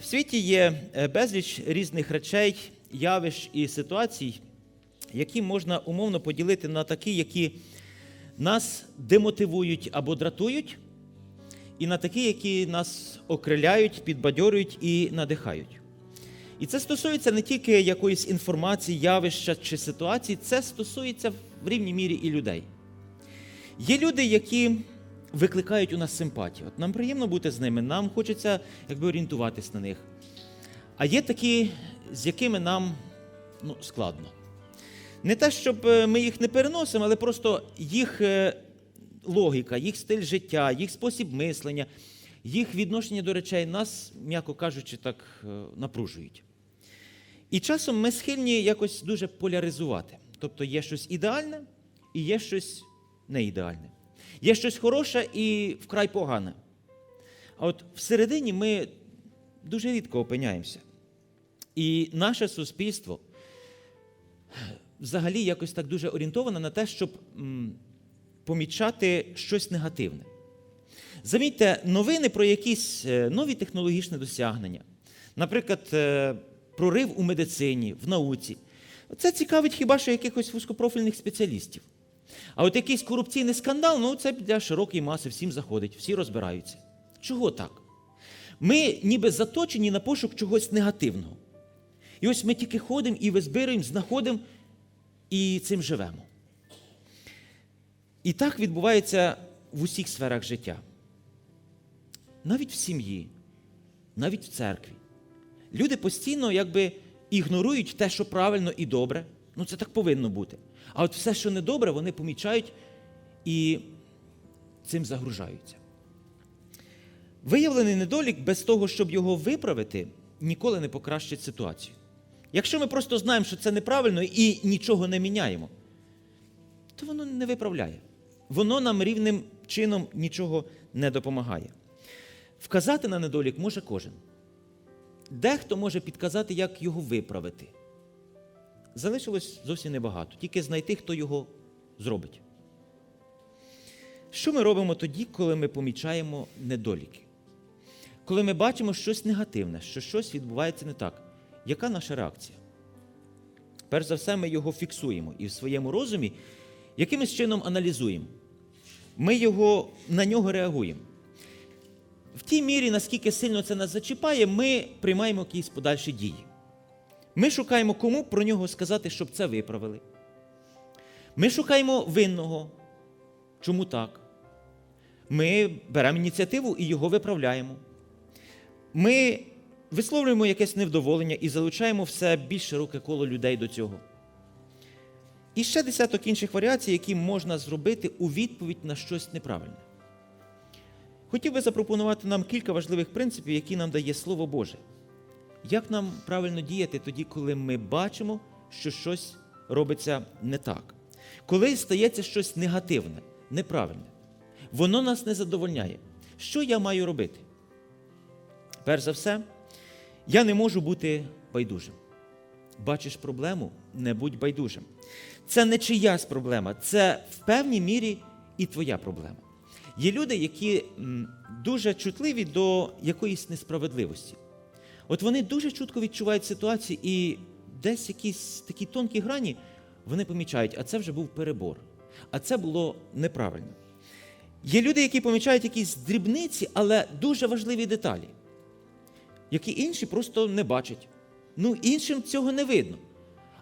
В світі є е, безліч різних речей, явищ і ситуацій, які можна умовно поділити на такі, які нас демотивують або дратують, і на такі, які нас окриляють, підбадьорюють і надихають. І це стосується не тільки якоїсь інформації, явища чи ситуації, це стосується в рівній мірі і людей. Є люди, які викликають у нас симпатію. От нам приємно бути з ними, нам хочеться якби орієнтуватись на них. А є такі, з якими нам ну, складно. Не те, щоб е, ми їх не переносимо, але просто їх е, логіка, їх стиль життя, їх спосіб мислення, їх відношення до речей нас, м'яко кажучи, так е, напружують. І часом ми схильні якось дуже поляризувати. Тобто є щось ідеальне і є щось неідеальне. Є щось хороше і вкрай погане. А от всередині ми дуже рідко опиняємося. І наше суспільство взагалі якось так дуже орієнтоване на те, щоб помічати щось негативне. Замітьте, новини про якісь е, нові технологічні досягнення, наприклад, е, прорив у медицині, в науці. Це цікавить хіба що якихось вузькопрофільних спеціалістів. А от якийсь корупційний скандал, ну це для широкої маси, всім заходить, всі розбираються. Чого так? Ми ніби заточені на пошук чогось негативного. І ось ми тільки ходимо і визбираємо, знаходимо і цим живемо. І так відбувається в усіх сферах життя. Навіть в сім'ї, навіть в церкві. Люди постійно якби ігнорують те, що правильно і добре. Ну, це так повинно бути. А от все, що недобре, вони помічають і цим загружаються. Виявлений недолік без того, щоб його виправити, ніколи не покращить ситуацію. Якщо ми просто знаємо, що це неправильно і нічого не міняємо, то воно не виправляє. Воно нам рівним чином нічого не допомагає. Вказати на недолік може кожен. Дехто може підказати, як його виправити. Залишилось зовсім небагато, тільки знайти, хто його зробить. Що ми робимо тоді, коли ми помічаємо недоліки? Коли ми бачимо щось негативне, що щось відбувається не так, яка наша реакція? Перш за все, ми його фіксуємо і в своєму розумі якимось чином аналізуємо. Ми його, на нього реагуємо. В тій мірі, наскільки сильно це нас зачіпає, ми приймаємо якісь подальші дії. Ми шукаємо, кому про нього сказати, щоб це виправили. Ми шукаємо винного. Чому так? Ми беремо ініціативу і його виправляємо. Ми висловлюємо якесь невдоволення і залучаємо все більш широке коло людей до цього. І ще десяток інших варіацій, які можна зробити у відповідь на щось неправильне. Хотів би запропонувати нам кілька важливих принципів, які нам дає Слово Боже. Як нам правильно діяти тоді, коли ми бачимо, що щось робиться не так? Коли стається щось негативне, неправильне, воно нас не задовольняє. Що я маю робити? Перш за все, я не можу бути байдужим. Бачиш проблему, не будь байдужим. Це не чиясь проблема, це в певній мірі і твоя проблема. Є люди, які дуже чутливі до якоїсь несправедливості. От вони дуже чутко відчувають ситуацію і десь якісь такі тонкі грані вони помічають, а це вже був перебор, а це було неправильно. Є люди, які помічають якісь дрібниці, але дуже важливі деталі, які інші просто не бачать. Ну, іншим цього не видно.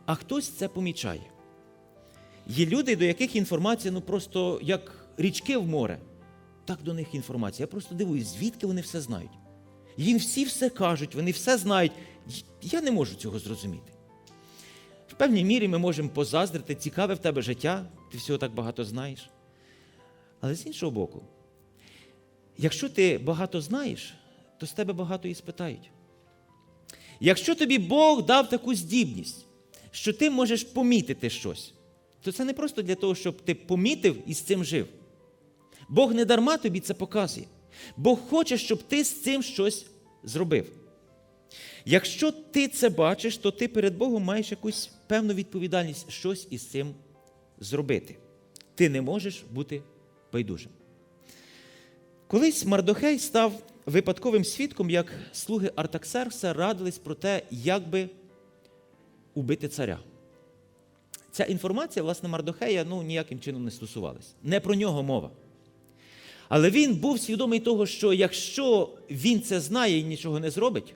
А хтось це помічає. Є люди, до яких інформація ну просто як річки в море. Так до них інформація. Я просто дивуюсь, звідки вони все знають. Їм всі все кажуть, вони все знають. Я не можу цього зрозуміти. В певній мірі ми можемо позаздрити, цікаве в тебе життя, ти всього так багато знаєш. Але з іншого боку, якщо ти багато знаєш, то з тебе багато і спитають. Якщо тобі Бог дав таку здібність, що ти можеш помітити щось, то це не просто для того, щоб ти помітив і з цим жив. Бог не дарма тобі це показує. Бог хоче, щоб ти з цим щось зробив. Якщо ти це бачиш, то ти перед Богом маєш якусь певну відповідальність щось із цим зробити. Ти не можеш бути байдужим. Колись Мардохей став випадковим свідком, як слуги Артаксеркса радились про те, як би убити царя. Ця інформація, власне, Мардохея ну, ніяким чином не стосувалась. Не про нього мова. Але він був свідомий того, що якщо він це знає і нічого не зробить,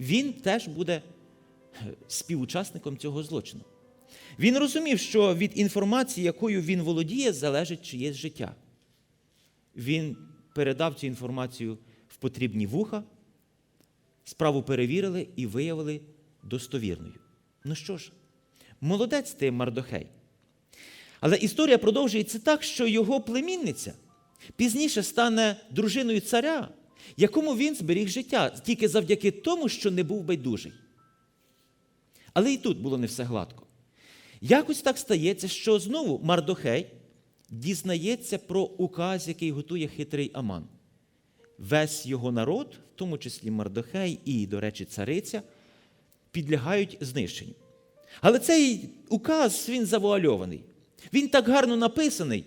він теж буде співучасником цього злочину. Він розумів, що від інформації, якою він володіє, залежить чиєсь життя. Він передав цю інформацію в потрібні вуха, справу перевірили і виявили достовірною. Ну що ж, молодець ти, Мардохей. Але історія продовжується так, що його племінниця пізніше стане дружиною царя, якому він зберіг життя тільки завдяки тому, що не був байдужий. Але і тут було не все гладко. Якось так стається, що знову Мардохей дізнається про указ, який готує хитрий Аман. Весь його народ, в тому числі Мардохей і, до речі, цариця, підлягають знищенню. Але цей указ він завуальований. Він так гарно написаний,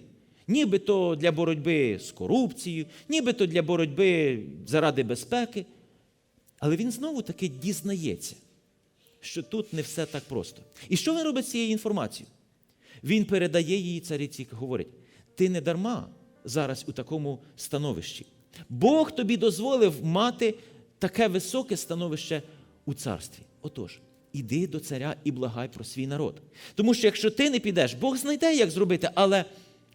нібито для боротьби з корупцією, нібито для боротьби заради безпеки. Але він знову таки дізнається, що тут не все так просто. І що він робить з цією інформацією? Він передає її цариці, говорить: ти не дарма зараз у такому становищі. Бог тобі дозволив мати таке високе становище у царстві. Отож, іди до царя і благай про свій народ. Тому що якщо ти не підеш, Бог знайде, як зробити, але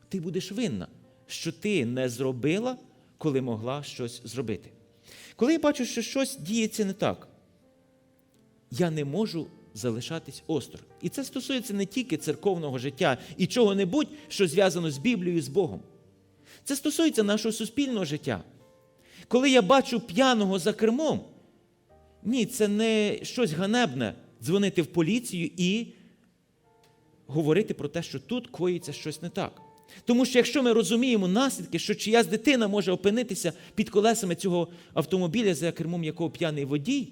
ти будеш винна, що ти не зробила, коли могла щось зробити. Коли я бачу, що щось діється не так, я не можу залишатись осторонь. І це стосується не тільки церковного життя і чого-небудь, що зв'язано з Біблією, з Богом. Це стосується нашого суспільного життя. Коли я бачу п'яного за кермом, ні, це не щось ганебне дзвонити в поліцію і говорити про те, що тут коїться щось не так. Тому що якщо ми розуміємо наслідки, що чиясь дитина може опинитися під колесами цього автомобіля, за кермом якого п'яний водій,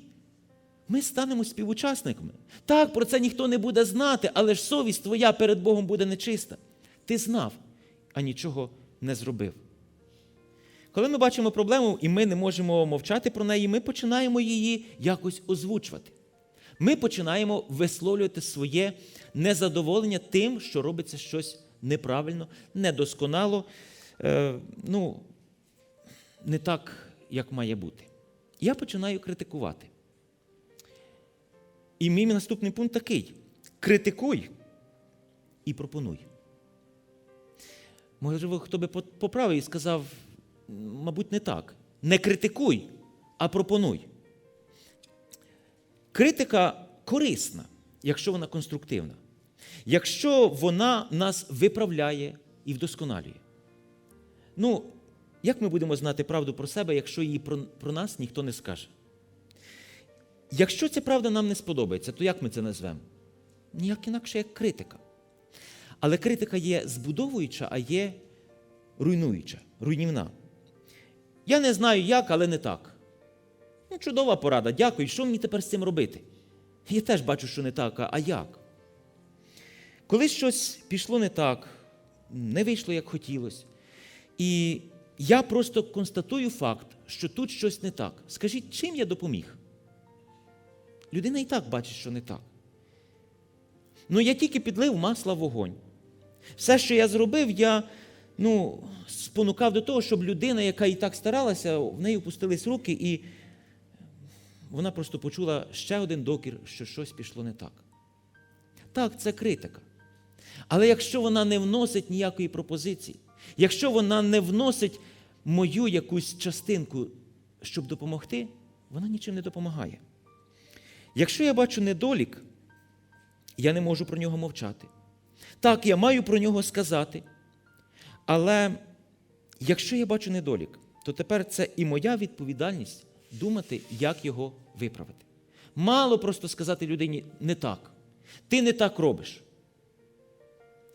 ми станемо співучасниками. Так, про це ніхто не буде знати, але ж совість твоя перед Богом буде нечиста. Ти знав, а нічого не зробив. Коли ми бачимо проблему і ми не можемо мовчати про неї, ми починаємо її якось озвучувати. Ми починаємо висловлювати своє незадоволення тим, що робиться щось неправильно, недосконало, е, ну, не так, як має бути. Я починаю критикувати. І мій наступний пункт такий: критикуй і пропонуй. Можливо, хто би поправив і сказав, мабуть, не так. Не критикуй, а пропонуй. Критика корисна, якщо вона конструктивна, якщо вона нас виправляє і вдосконалює. Ну, як ми будемо знати правду про себе, якщо її про, про нас ніхто не скаже? Якщо ця правда нам не сподобається, то як ми це назвемо? Ніяк інакше, як критика. Але критика є збудовуюча, а є руйнуюча, руйнівна. Я не знаю як, але не так. Ну, Чудова порада, дякую. Що мені тепер з цим робити? Я теж бачу, що не так, а як? Коли щось пішло не так, не вийшло, як хотілося, і я просто констатую факт, що тут щось не так. Скажіть, чим я допоміг? Людина і так бачить, що не так. Ну, я тільки підлив масла в вогонь. Все, що я зробив, я ну, спонукав до того, щоб людина, яка і так старалася, в неї опустились руки, і вона просто почула ще один докір, що щось пішло не так. Так, це критика. Але якщо вона не вносить ніякої пропозиції, якщо вона не вносить мою якусь частинку, щоб допомогти, вона нічим не допомагає. Якщо я бачу недолік, я не можу про нього мовчати. Так, я маю про нього сказати. Але якщо я бачу недолік, то тепер це і моя відповідальність думати, як його виправити. Мало просто сказати людині не так. Ти не так робиш.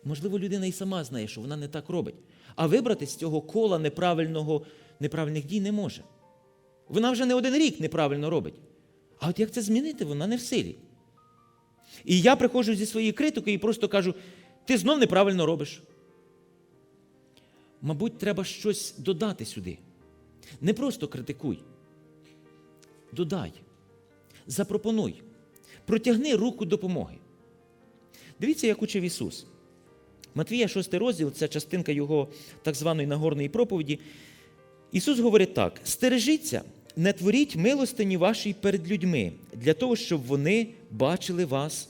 Можливо, людина і сама знає, що вона не так робить. А вибрати з цього кола неправильного, неправильних дій не може. Вона вже не один рік неправильно робить. А от як це змінити, вона не в силі. І я приходжу зі своєю критикою і просто кажу: ти знов неправильно робиш. Мабуть, треба щось додати сюди. Не просто критикуй, додай, запропонуй, протягни руку допомоги. Дивіться, як учив Ісус. Матвія, 6 розділ, це частинка його так званої Нагорної проповіді. Ісус говорить так: стережіться, не творіть милостині вашій перед людьми, для того, щоб вони бачили вас,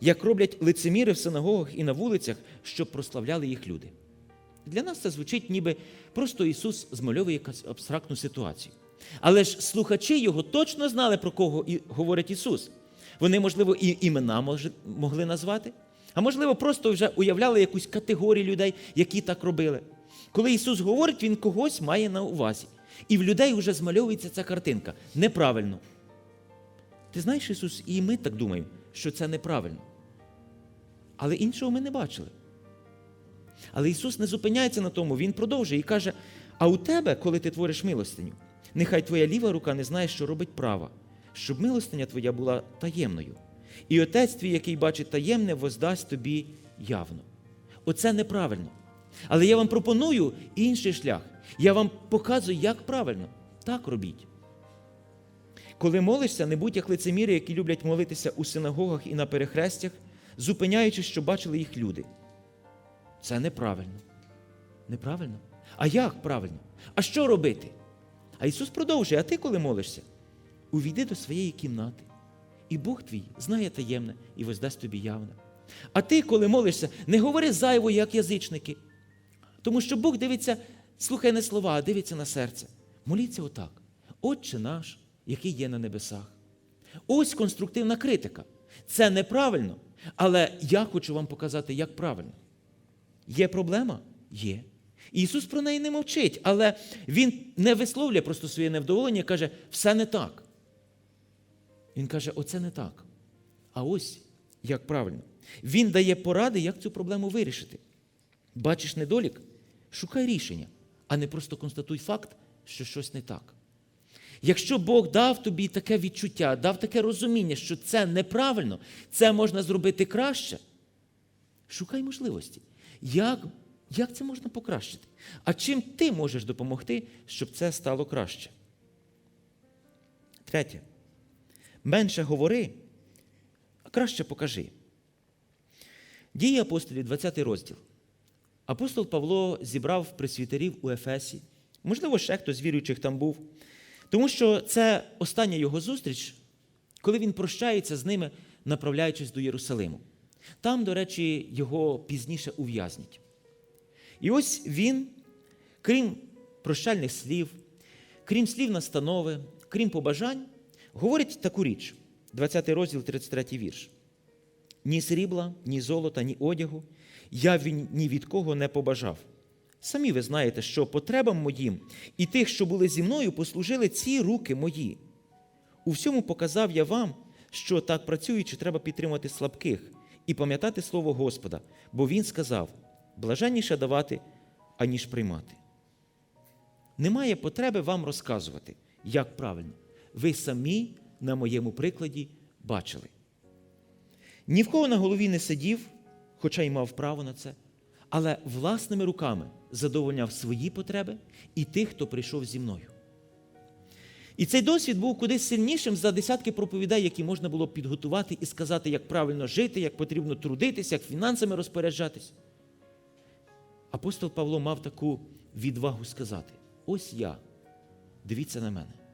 як роблять лицеміри в синагогах і на вулицях, щоб прославляли їх люди. Для нас це звучить, ніби просто Ісус змальовує якусь абстрактну ситуацію. Але ж слухачі його точно знали, про кого говорить Ісус. Вони, можливо, і імена могли назвати, а можливо, просто вже уявляли якусь категорію людей, які так робили. Коли Ісус говорить, Він когось має на увазі. І в людей вже змальовується ця картинка. Неправильно. Ти знаєш, Ісус, і ми так думаємо, що це неправильно. Але іншого ми не бачили. Але Ісус не зупиняється на тому, Він продовжує і каже: а у тебе, коли ти твориш милостиню, нехай твоя ліва рука не знає, що робить права, щоб милостиня твоя була таємною. І отець твій, який бачить таємне, воздасть тобі явно. Оце неправильно. Але я вам пропоную інший шлях. Я вам показую, як правильно. Так робіть. Коли молишся, не будь як лицеміри, які люблять молитися у синагогах і на перехрестях, зупиняючись, що бачили їх люди. Це неправильно. Неправильно. А як правильно? А що робити? А Ісус продовжує: а ти, коли молишся, увійди до своєї кімнати, і Бог твій знає таємне і воздасть тобі явне. А ти, коли молишся, не говори зайво, як язичники. Тому що Бог дивиться, слухає не слова, а дивиться на серце. Моліться отак. Отче наш, який є на небесах. Ось конструктивна критика. Це неправильно, але я хочу вам показати, як правильно. Є проблема? Є. Ісус про неї не мовчить, але Він не висловлює просто своє невдоволення, і каже, все не так. Він каже, оце не так. А ось як правильно. Він дає поради, як цю проблему вирішити. Бачиш недолік? Шукай рішення, а не просто констатуй факт, що щось не так. Якщо Бог дав тобі таке відчуття, дав таке розуміння, що це неправильно, це можна зробити краще, шукай можливості. Як, як це можна покращити? А чим ти можеш допомогти, щоб це стало краще? Третє. Менше говори, а краще покажи. Дії апостолів, 20 розділ. Апостол Павло зібрав пресвітерів у Ефесі. Можливо, ще хтось з віруючих там був. Тому що це остання його зустріч, коли він прощається з ними, направляючись до Єрусалиму. Там, до речі, його пізніше ув'язнять. І ось він, крім прощальних слів, крім слів настанови, крім побажань, говорить таку річ, 20 розділ, 33 вірш. Ні срібла, ні золота, ні одягу я ні від кого не побажав. Самі ви знаєте, що потребам моїм і тих, що були зі мною, послужили ці руки мої. У всьому показав я вам, що так працюючи, треба підтримати слабких і пам'ятати слово Господа, бо Він сказав: блаженніше давати, аніж приймати. Немає потреби вам розказувати, як правильно. Ви самі на моєму прикладі бачили. Ні в кого на голові не сидів, хоча й мав право на це, але власними руками задовольняв свої потреби і тих, хто прийшов зі мною. І цей досвід був кудись сильнішим за десятки проповідей, які можна було підготувати і сказати, як правильно жити, як потрібно трудитися, як фінансами розпоряджатись. Апостол Павло мав таку відвагу сказати: ось я, дивіться на мене.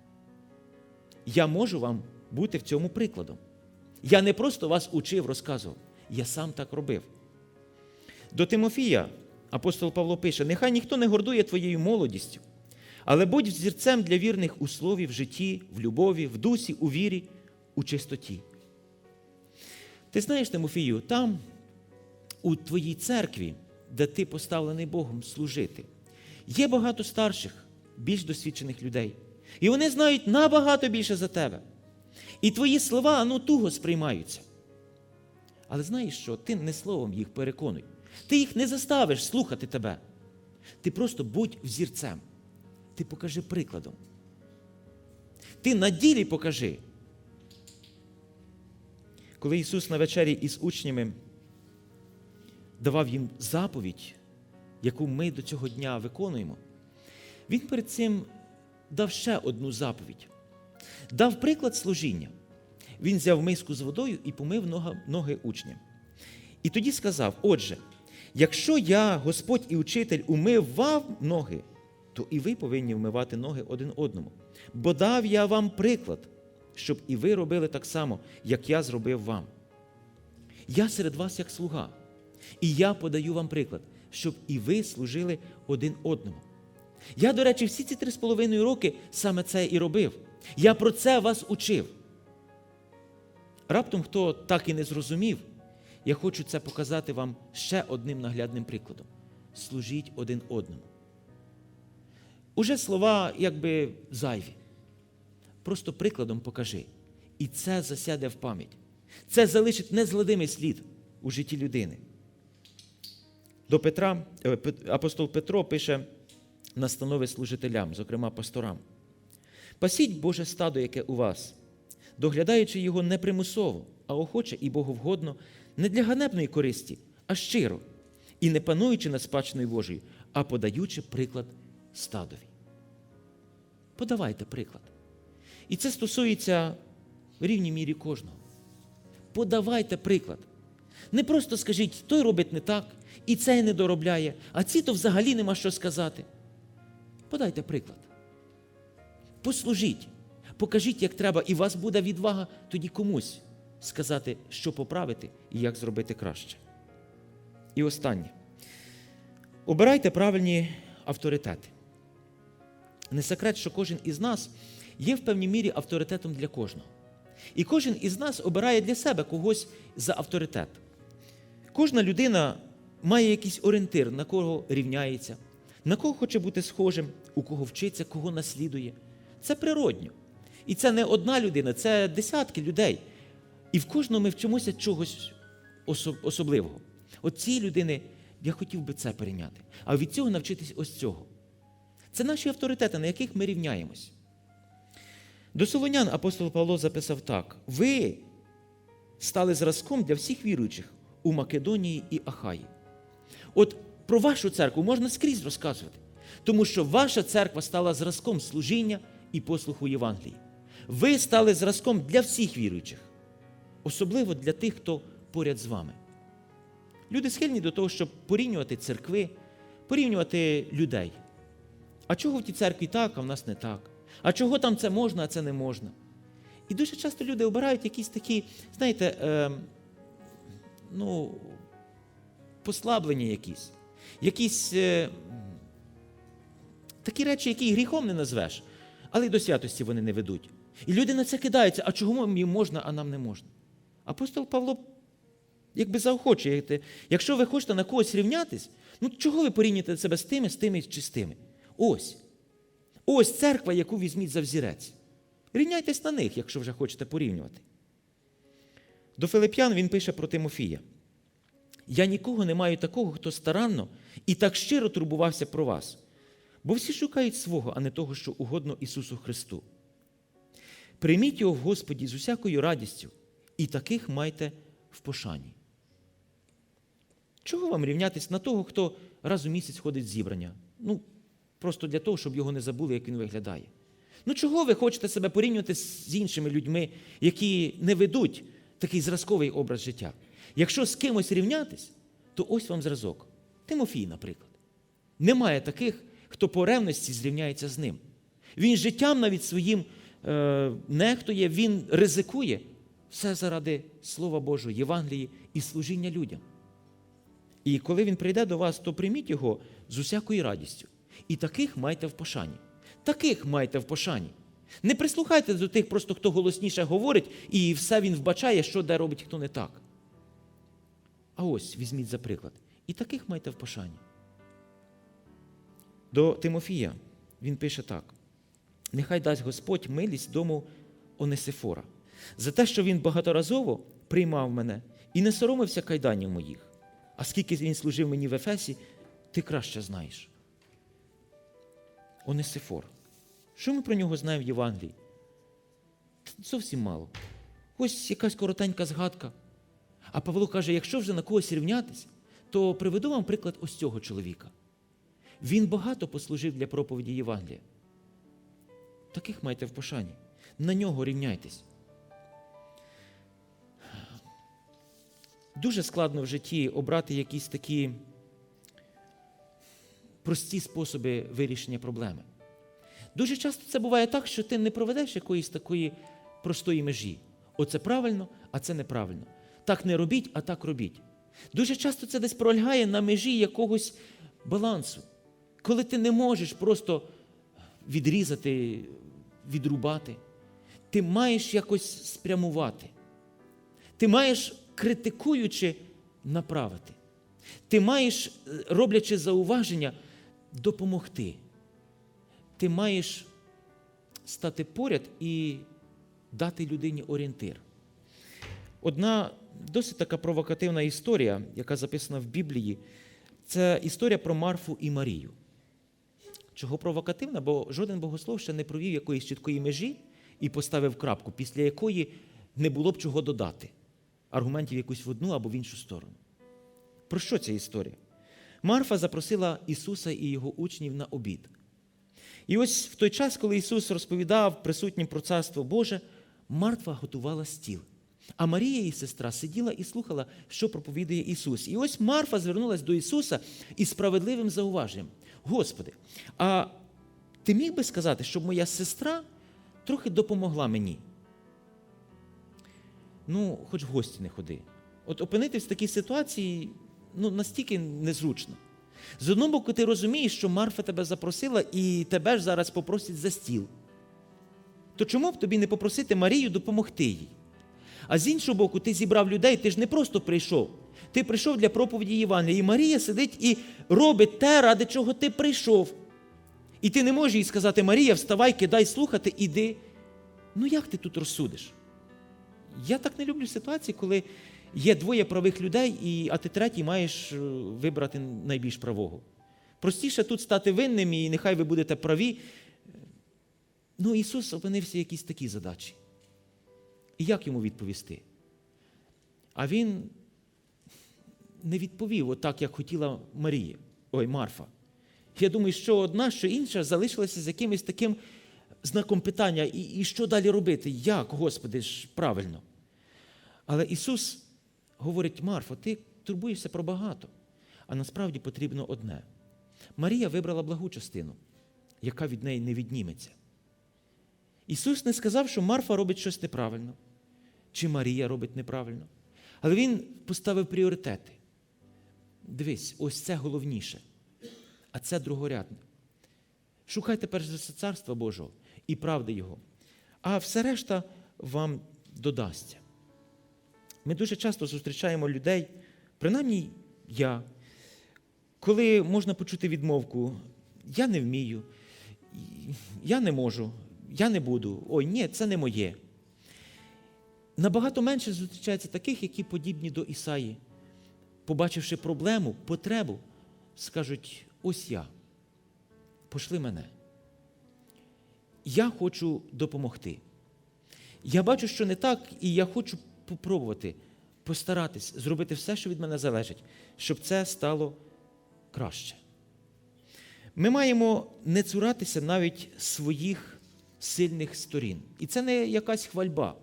Я можу вам бути в цьому прикладом. Я не просто вас учив, розказував, я сам так робив. До Тимофія апостол Павло пише: нехай ніхто не гордує твоєю молодістю, але будь взірцем для вірних у слові, в житті, в любові, в дусі, у вірі, у чистоті. Ти знаєш, Тимофію, там, у твоїй церкві, де ти поставлений Богом служити, є багато старших, більш досвідчених людей. І вони знають набагато більше за тебе. І твої слова ну, туго сприймаються. Але знаєш що? Ти не словом їх переконуй. Ти їх не заставиш слухати тебе. Ти просто будь взірцем. Ти покажи прикладом. Ти на ділі покажи. Коли Ісус на вечері із учнями давав їм заповідь, яку ми до цього дня виконуємо, Він перед цим дав ще одну заповідь. дав приклад служіння. Він взяв миску з водою і помив ноги учням. І тоді сказав: Отже, якщо я, Господь і учитель, умив вам ноги, то і ви повинні вмивати ноги один одному. Бо дав я вам приклад, щоб і ви робили так само, як я зробив вам. Я серед вас як слуга, і я подаю вам приклад, щоб і ви служили один одному. Я, до речі, всі ці три з половиною роки саме це і робив. Я про це вас учив. Раптом, хто так і не зрозумів, я хочу це показати вам ще одним наглядним прикладом. Служіть один одному. Уже слова якби зайві. Просто прикладом покажи. І це засяде в пам'ять. Це залишить незгладимий слід у житті людини. До Петра е, апостол Петро пише настанови служителям, зокрема пасторам. Пасіть Боже стадо, яке у вас, доглядаючи його не примусово, а охоче і боговгодно, не для ганебної користі, а щиро, і не пануючи над спадщиною Божою, а подаючи приклад стадові. Подавайте приклад. І це стосується в рівній мірі кожного. Подавайте приклад. Не просто скажіть, той робить не так, і цей не доробляє, а ці то взагалі нема що сказати. Подайте приклад. Послужіть, покажіть, як треба, і у вас буде відвага тоді комусь сказати, що поправити і як зробити краще. І останнє. Обирайте правильні авторитети. Не секрет, що кожен із нас є в певній мірі авторитетом для кожного. І кожен із нас обирає для себе когось за авторитет. Кожна людина має якийсь орієнтир, на кого рівняється, на кого хоче бути схожим, у кого вчиться, кого наслідує. Це природньо. І це не одна людина, це десятки людей. І в кожному ми вчимося чогось особливого. От цієї людини я хотів би це перейняти, а від цього навчитись ось цього. Це наші авторитети, на яких ми рівняємось. До Солонян апостол Павло записав так: ви стали зразком для всіх віруючих у Македонії і Ахаї. От про вашу церкву можна скрізь розказувати, тому що ваша церква стала зразком служіння і послуху Євангелії. Ви стали зразком для всіх віруючих, особливо для тих, хто поряд з вами. Люди схильні до того, щоб порівнювати церкви, порівнювати людей. А чого в тій церкві так, а в нас не так? А чого там це можна, а це не можна? І дуже часто люди обирають якісь такі, знаєте, е, ну, послаблення якісь, якісь е, такі речі, які гріхом не назвеш, але й до святості вони не ведуть. І люди на це кидаються, а чого їм можна, а нам не можна? Апостол Павло якби заохочує, якщо ви хочете на когось рівнятись, ну чого ви порівнюєте себе з тими, з тими чи з тими? Ось. Ось церква, яку візьміть за взірець. Рівняйтесь на них, якщо вже хочете порівнювати. До Филип'ян він пише про Тимофія. Я нікого не маю такого, хто старанно і так щиро турбувався про вас. Бо всі шукають свого, а не того, що угодно Ісусу Христу. Прийміть його в Господі з усякою радістю, і таких майте в пошані. Чого вам рівнятись на того, хто раз у місяць ходить зібрання? Ну, просто для того, щоб його не забули, як він виглядає. Ну, чого ви хочете себе порівнювати з іншими людьми, які не ведуть такий зразковий образ життя? Якщо з кимось рівнятись, то ось вам зразок. Тимофій, наприклад. Немає таких, хто по ревності зрівняється з ним. Він життям навіть своїм е, нехтує, він ризикує все заради Слова Божого, Євангелії і служіння людям. І коли він прийде до вас, то прийміть його з усякою радістю. І таких майте в пошані. Таких майте в пошані. Не прислухайтеся до тих, просто хто голосніше говорить, і все він вбачає, що де робить хто не так. А ось візьміть за приклад. І таких майте в пошані. До Тимофія він пише так: нехай дасть Господь милість дому Онесифора за те, що він багаторазово приймав мене і не соромився кайданів моїх. А скільки він служив мені в Ефесі, ти краще знаєш. Онесифор. Що ми про нього знаємо в Євангелії? Зовсім мало. Ось якась коротенька згадка. А Павло каже: якщо вже на когось рівнятись, то приведу вам приклад ось цього чоловіка. Він багато послужив для проповіді Євангелія. Таких майте в пошані. на нього рівняйтесь. Дуже складно в житті обрати якісь такі прості способи вирішення проблеми. Дуже часто це буває так, що ти не проведеш якоїсь такої простої межі. Оце правильно, а це неправильно. Так не робіть, а так робіть. Дуже часто це десь пролягає на межі якогось балансу, коли ти не можеш просто відрізати, відрубати. Ти маєш якось спрямувати. Ти маєш, критикуючи, направити. Ти маєш, е, роблячи зауваження, допомогти. Ти маєш стати поряд і дати людині орієнтир. Одна досить така провокативна історія, яка записана в Біблії, це історія про Марфу і Марію. Чого провокативна? Бо жоден богослов ще не провів якоїсь чіткої межі і поставив крапку, після якої не було б чого додати аргументів якусь в одну або в іншу сторону. Про що ця історія? Марфа запросила Ісуса і його учнів на обід. І ось в той час, коли Ісус розповідав присутнім про Царство Боже, Марфа готувала стіл. А Марія, її сестра, сиділа і слухала, що проповідує Ісус. І ось Марфа звернулася до Ісуса із справедливим зауваженням. Господи, а ти міг би сказати, щоб моя сестра трохи допомогла мені? Ну, хоч в гості не ходи. От опинитись в такій ситуації ну, настільки незручно. З одного боку, ти розумієш, що Марфа тебе запросила і тебе ж зараз попросять за стіл. То чому б тобі не попросити Марію допомогти їй? А з іншого боку, ти зібрав людей, ти ж не просто прийшов. Ти прийшов для проповіді Євангелія. І Марія сидить і робить те, ради чого ти прийшов. І ти не можеш їй сказати, Марія, вставай, кидай слухати, іди. Ну як ти тут розсудиш? Я так не люблю ситуації, коли є двоє правих людей, і, а ти третій маєш е, вибрати найбільш правого. Простіше тут стати винним, і нехай ви будете праві. Ну, Ісус опинився в якійсь такій задачі. І як йому відповісти? А він не відповів отак, як хотіла Марія, ой, Марфа. Я думаю, що одна, що інша залишилася з якимось таким знаком питання, і, і що далі робити? Як, Господи, ж правильно? Але Ісус говорить, Марфо, ти турбуєшся про багато, а насправді потрібно одне. Марія вибрала благу частину, яка від неї не відніметься. Ісус не сказав, що Марфа робить щось неправильно, чи Марія робить неправильно. Але Він поставив пріоритети. Дивись, ось це головніше, а це другорядне. Шукайте перш за все царства Божого і правди Його, а все решта вам додасться. Ми дуже часто зустрічаємо людей, принаймні я, коли можна почути відмовку, я не вмію, я не можу, я не буду, ой, ні, це не моє. Набагато менше зустрічається таких, які подібні до Ісаї, побачивши проблему, потребу, скажуть: ось я, пошли мене. Я хочу допомогти. Я бачу, що не так, і я хочу попробувати, постаратись, зробити все, що від мене залежить, щоб це стало краще. Ми маємо не цуратися навіть своїх сильних сторін. І це не якась хвальба.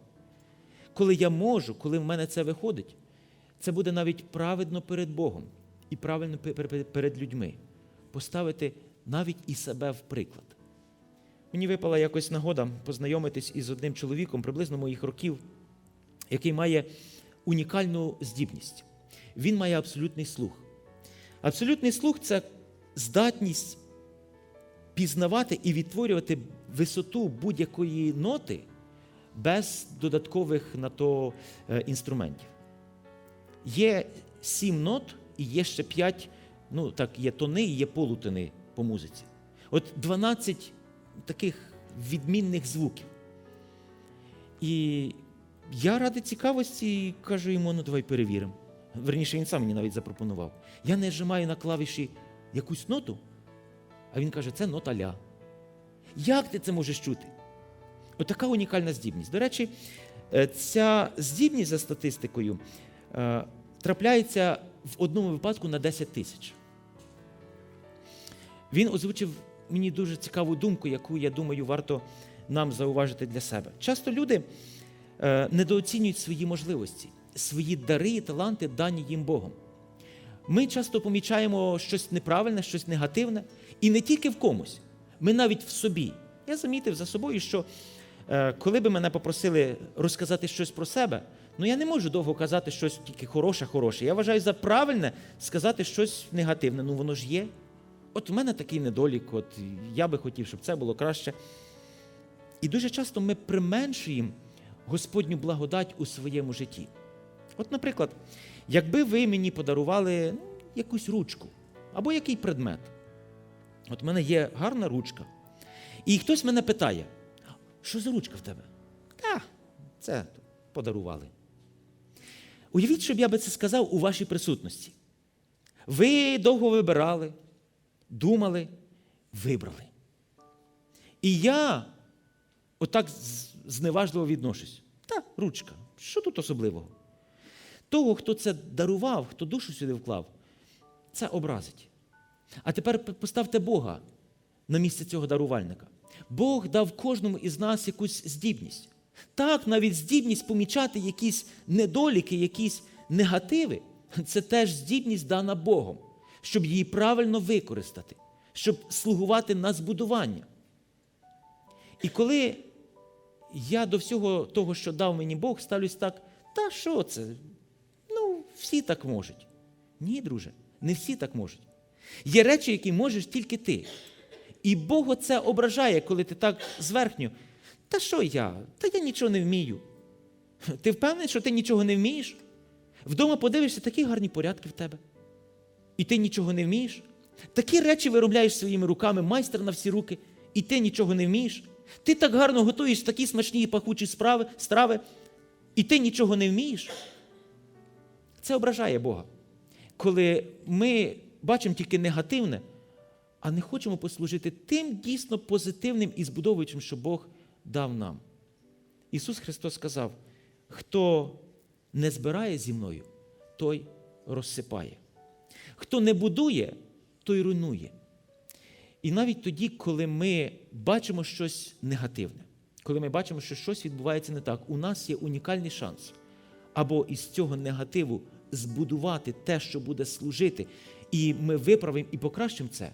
Коли я можу, коли в мене це виходить, це буде навіть праведно перед Богом і правильно перед людьми. Поставити навіть і себе в приклад. Мені випала якось нагода познайомитись із одним чоловіком приблизно моїх років, який має унікальну здібність. Він має абсолютний слух. Абсолютний слух це здатність пізнавати і відтворювати висоту будь-якої ноти без додаткових на то е, інструментів. Є сім нот і є ще п'ять, ну так, є тони і є полутони по музиці. От 12 таких відмінних звуків. І я ради цікавості кажу йому, ну давай перевіримо. Верніше, він сам мені навіть запропонував. Я не нажимаю на клавіші якусь ноту, а він каже, це нота ля. Як ти це можеш чути? Отака унікальна здібність. До речі, е, ця здібність за статистикою трапляється в одному випадку на 10 тисяч. Він озвучив мені дуже цікаву думку, яку, я думаю, варто нам зауважити для себе. Часто люди е, недооцінюють свої можливості, свої дари і таланти, дані їм Богом. Ми часто помічаємо щось неправильне, щось негативне, і не тільки в комусь, ми навіть в собі. Я замітив за собою, що е, коли би мене попросили розказати щось про себе, ну я не можу довго казати щось тільки хороше, хороше. Я вважаю за правильне сказати щось негативне. Ну воно ж є. От в мене такий недолік, от я би хотів, щоб це було краще. І дуже часто ми применшуємо Господню благодать у своєму житті. От, наприклад, якби ви мені подарували ну, якусь ручку або який предмет. От в мене є гарна ручка. І хтось мене питає, що за ручка в тебе? Та, це подарували. Уявіть, щоб я би це сказав у вашій присутності. Ви довго вибирали, думали, вибрали. І я отак зневажливо відношусь. Та, ручка, що тут особливого? Того, хто це дарував, хто душу сюди вклав, це образить. А тепер поставте Бога на місце цього дарувальника. Бог дав кожному із нас якусь здібність. Так, навіть здібність помічати якісь недоліки, якісь негативи це теж здібність дана Богом, щоб її правильно використати, щоб слугувати на збудування. І коли я до всього того, що дав мені Бог, ставлюсь так, та що це? Ну, всі так можуть. Ні, друже, не всі так можуть. Є речі, які можеш тільки ти. І Бог це ображає, коли ти так зверхньо. Та що я? Та я нічого не вмію. Ти впевнений, що ти нічого не вмієш? Вдома подивишся, такі гарні порядки в тебе. І ти нічого не вмієш? Такі речі виробляєш своїми руками, майстер на всі руки, і ти нічого не вмієш. Ти так гарно готуєш такі смачні і пахучі справи, страви, і ти нічого не вмієш. Це ображає Бога. Коли ми бачимо тільки негативне, а не хочемо послужити тим дійсно позитивним і збудовуючим, що Бог дав нам. Ісус Христос сказав: хто не збирає зі мною, той розсипає. Хто не будує, той руйнує. І навіть тоді, коли ми бачимо щось негативне, коли ми бачимо, що щось відбувається не так, у нас є унікальний шанс або із цього негативу збудувати те, що буде служити, і ми виправимо і покращимо це,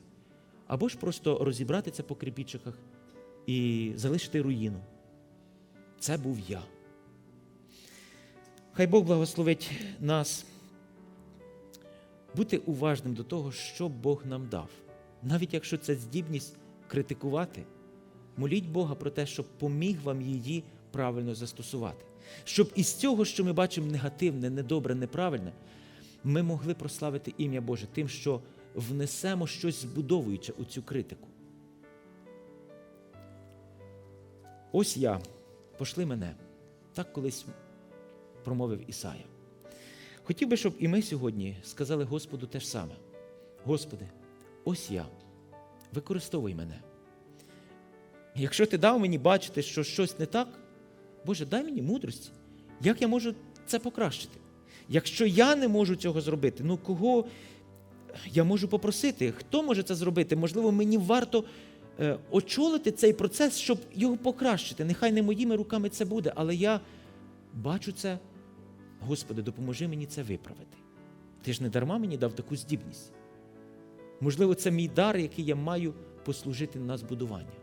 або ж просто розібрати це по кріпічиках і залишити руїну. Це був я. Хай Бог благословить нас бути уважним до того, що Бог нам дав. Навіть якщо це здібність критикувати, моліть Бога про те, щоб поміг вам її правильно застосувати. Щоб із цього, що ми бачимо негативне, недобре, неправильне, ми могли прославити ім'я Боже тим, що внесемо щось збудовуюче у цю критику. Ось я, пошли мене, так колись промовив Ісая. Хотів би, щоб і ми сьогодні сказали Господу те ж саме. Господи, ось я, використовуй мене. Якщо ти дав мені бачити, що щось не так, Боже, дай мені мудрості. Як я можу це покращити? Якщо я не можу цього зробити, ну кого я можу попросити? Хто може це зробити? Можливо, мені варто очолити цей процес, щоб його покращити. Нехай не моїми руками це буде, але я бачу це. Господи, допоможи мені це виправити. Ти ж не дарма мені дав таку здібність. Можливо, це мій дар, який я маю послужити на збудування.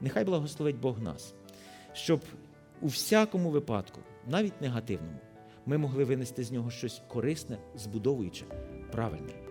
Нехай благословить Бог нас, щоб у всякому випадку, навіть негативному, ми могли винести з нього щось корисне, збудовуюче, правильне.